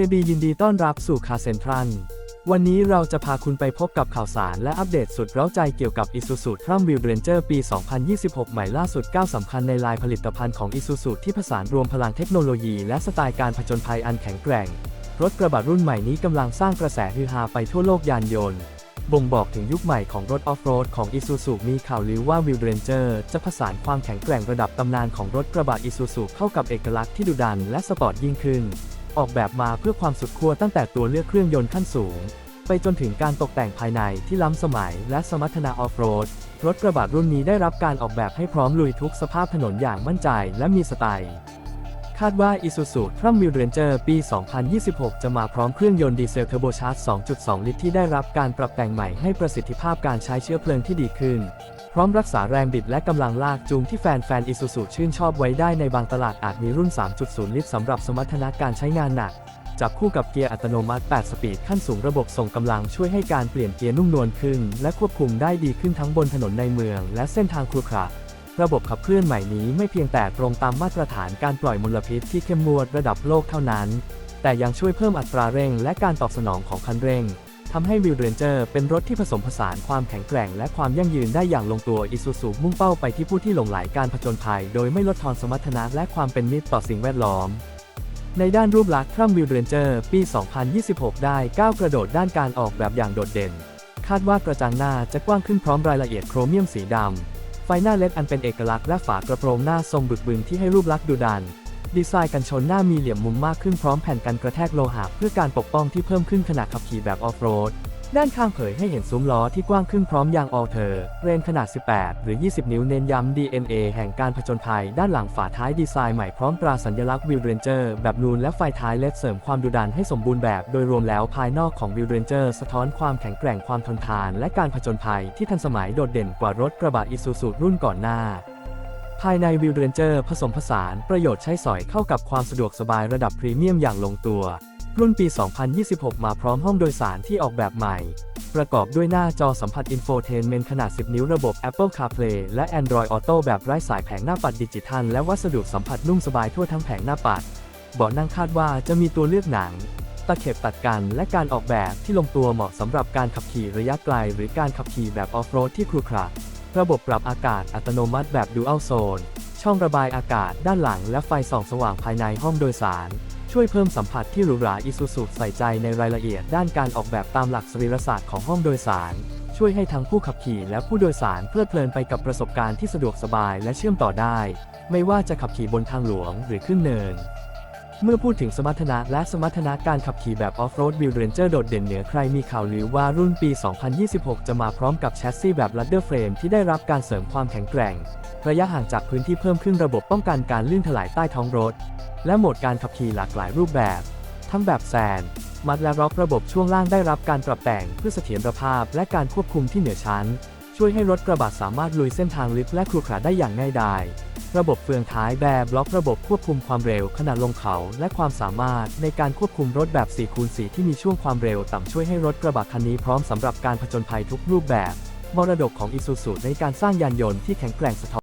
KB ยินดีต้อนรับสู่คาเซนทรัลวันนี้เราจะพาคุณไปพบกับข่าวสารและอัปเดตสุดเร้าใจเกี่ยวกับ Isuzu t r u m w h e e l Ranger ปี 2026 ใหม่ล่าสุด9สำคัญในลายผลิตภัณฑ์ของ Isuzu ที่ผสานรวมพลังเทคโนโลยีและสไตล์การผจญภัยอันแข็งแกร่ง รถกระบะรุ่นใหม่นี้กำลังสร้างกระแสฮือฮาไปทั่วโลกยานยนต์บ่งบอกถึงยุคใหม่ของรถออฟโรดของ Isuzu มีข่าวลือว่า Wheel Ranger จะผสานความแข็งแกร่งระดับตำนานของรถกระบะ Isuzu เข้ากับเอกลักษณ์ที่ดุดันและสปอร์ตยิ่งขึ้น ออกแบบมาเพื่อความสุดขั้วตั้งแต่ตัวเลือกเครื่องยนต์ขั้นสูง ไปจนถึงการตกแต่งภายในที่ล้ำสมัยและสมรรถนะออฟโรด รถกระบะรุ่นนี้ได้รับการออกแบบให้พร้อมลุยทุกสภาพถนนอย่างมั่นใจและมีสไตล์คาดว่า Isuzu t r u m w h e e l Ranger ปี 2026 จะมาพร้อมเครื่องยนต์ดีเซลเทอร์โบชาร์จ 2.2 ลิตรที่ได้รับการปรับแต่งใหม่ให้ประสิทธิภาพการใช้เชื้อเพลิงที่ดีขึ้น ร้อมรักษาแรงบิดและกำลังลากจูงที่แฟนๆ Isuzu ชื่นชอบไว้ได้ในบางตลาดอาจมีรุ่น 3.0 ลิตรสำหรับสมรรถนะการใช้งานหนัก จับคู่กับเกียร์อัตโนมัติ 8 สปีดขั้นสูงระบบส่งกำลังช่วยให้การเปลี่ยนเกียร์นุ่มนวลขึ้น และควบคุมได้ดีขึ้นทั้งบนถนนในเมือง และเส้นทางครุขระระบบขับเคลื่อนใหม่นี้ไม่เพียงแต่ตรงตามมาตรฐานการปล่อยมลพิษที่เข้มงวดระดับโลกเท่านั้น แต่ยังช่วยเพิ่มอัตราเร่ง และการตอบสนองของคันเร่ง ทำให้วิวเรนเจอร์เป็นรถที่ผสมผสานความแข็งแกร่งและความยั่งยืนได้อย่างลงตัวอิซูซูมุ่งเป้าไปที่ผู้ที่หลงไหลการผจญภัย โดยไม่ลดทอนสมรรถนะและความเป็นมิตรต่อสิ่งแวดล้อม ในด้านรูปลักษณ์ทรัมวิลเรนเจอร์ปี 2026 ได้ก้าวกระโดดด้านการออกแบบอย่างโดดเด่น คาดว่ากระจังหน้าจะกว้างขึ้นพร้อมรายละเอียดโครเมียมสีดำไฟหน้าเล็ดอันเป็นเอกลักษณ์และฝากระโปรงหน้าทรงบึกบึนที่ให้รูปลักษณ์ดูดัน ดีไซน์กันชนหน้ามีเหลี่ยมมุมมากขึ้นพร้อมแผ่นกันกระแทกโลหะเพื่อการปกป้องที่เพิ่มขึ้นขณะขับขี่แบบออฟโรด ด้านข้างเผยให้เห็นซุ้มล้อที่กว้างขึ้นพร้อมยางออเทอร์เรนขนาด 18 หรือ 20 นิ้วเน้นย้ำ DNA แห่งการผจญภัย ด้านหลังฝาท้ายดีไซน์ใหม่พร้อมตราสัญลักษณ์วิลเรนเจอร์แบบนูนและไฟท้ายเลดเสริมความดุดันให้สมบูรณ์แบบ โดยรวมแล้วภายนอกของวิลเรนเจอร์สะท้อนความแข็งแกร่งความทนทาน และการผจญภัยที่ทันสมัยโดดเด่นกว่ารถกระบะอิซูซูรุ่นก่อนหน้า ภายในวิลเรนเจอร์ผสมผสานประโยชน์ใช้สอยเข้ากับความสะดวกสบายระดับพรีเมียมอย่างลงตัว รุ่นปี 2026 มาพร้อมห้องโดยสารที่ออกแบบใหม่ ประกอบด้วยหน้าจอสัมผัสอินโฟเทนเมนต์ขนาด 10 นิ้วระบบ Apple CarPlay และ Android Auto แบบไร้สายแผงหน้าปัดดิจิทัล และวัสดุสัมผัสนุ่มสบายทั่วทั้งแผงหน้าปัดเบาะนั่งคาดว่าจะมีตัวเลือกหนังตะเข็บตัดกันและการออกแบบที่ลงตัวเหมาะสำหรับการขับขี่ระยะไกล หรือการขับขี่แบบออฟโรดที่ครุขระ ระบบปรับอากาศอัตโนมัติแบบ Dual Zone ช่องระบายอากาศด้านหลังและไฟส่องสว่างภายในห้องโดยสาร ช่วยเพิ่มสัมผัสที่หรูหราอิซูซูใส่ใจในรายละเอียดด้านการออกแบบตามหลักสรีรศาสตร์ของห้องโดยสาร ช่วยให้ทั้งผู้ขับขี่และผู้โดยสารเพลิดเพลินไปกับประสบการณ์ที่สะดวกสบายและเชื่อมต่อได้ ไม่ว่าจะขับขี่บนทางหลวงหรือขึ้นเนิน เมื่อพูดถึงสมรรถนะและสมรรถนะการขับขี่แบบออฟโรดวิลเรนเจอร์โดดเด่นเหนือใครมีข่าวลือว่ารุ่นปี 2026 จะมาพร้อมกับแชสซีแบบลัดเดอร์เฟรมที่ได้รับการเสริมความแข็งแกร่ง ระยะห่างจากพื้นที่เพิ่มขึ้นระบบป้องกันการลื่นถลายใต้ท้องรถ และโหมดการขับขี่หลากหลายรูปแบบ ทั้งแบบแซนมัดและร็อกระบบช่วงล่างได้รับการปรับแต่งเพื่อเสถียรภาพและการควบคุมที่เหนือชั้น ช่วยให้รถกระบะสามารถลุยเส้นทางลึกและครุขระได้อย่างง่ายดาย ระบบเฟืองท้ายแบบล็อกระบบควบคุมความเร็วขณะลงเขาและความสามารถในการควบคุมรถแบบ4คูณ4ที่มีช่วงความเร็วต่ำช่วยให้รถกระบะคันนี้พร้อมสำหรับการผจญภัยทุกรูปแบบ มรดกของอิซูซุในการสร้างยานยนต์ที่แข็งแกร่งสะท้อน